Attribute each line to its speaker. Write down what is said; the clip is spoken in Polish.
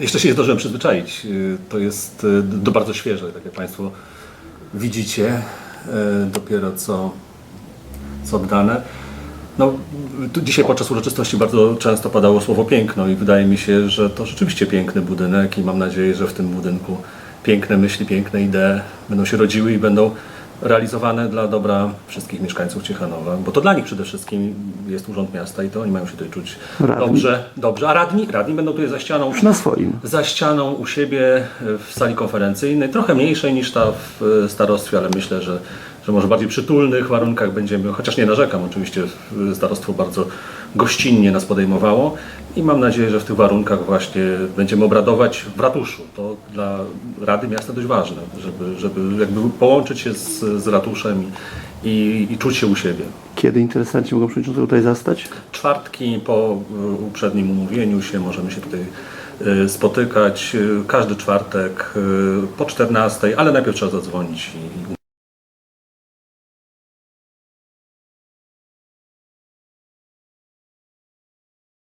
Speaker 1: jeszcze się nie zdążyłem przyzwyczaić. Y, To jest y, do bardzo świeże, tak jak Państwo widzicie, y, dopiero co, co oddane. No, dzisiaj podczas uroczystości bardzo często padało słowo piękno i wydaje mi się, że to rzeczywiście piękny budynek i mam nadzieję, że w tym budynku piękne myśli, piękne idee będą się rodziły i będą realizowane dla dobra wszystkich mieszkańców Ciechanowa, bo to dla nich przede wszystkim jest Urząd Miasta i to oni mają się tutaj czuć
Speaker 2: Radni.
Speaker 1: dobrze, dobrze. A radni, radni będą tutaj za ścianą
Speaker 2: na swoim.
Speaker 1: za ścianą u siebie w sali konferencyjnej, trochę mniejszej niż ta w starostwie, ale myślę, że, że może bardziej przytulnych warunkach będziemy, chociaż nie narzekam, oczywiście starostwo bardzo gościnnie nas podejmowało i mam nadzieję, że w tych warunkach właśnie będziemy obradować w ratuszu. To dla Rady Miasta dość ważne, żeby, żeby jakby połączyć się z, z ratuszem i, i, czuć się u siebie.
Speaker 2: Kiedy interesanci mogą przewodniczącego tutaj zastać?
Speaker 1: Czwartki po y, uprzednim umówieniu się możemy się tutaj y, spotykać. y, Każdy czwartek po 14, ale najpierw trzeba zadzwonić i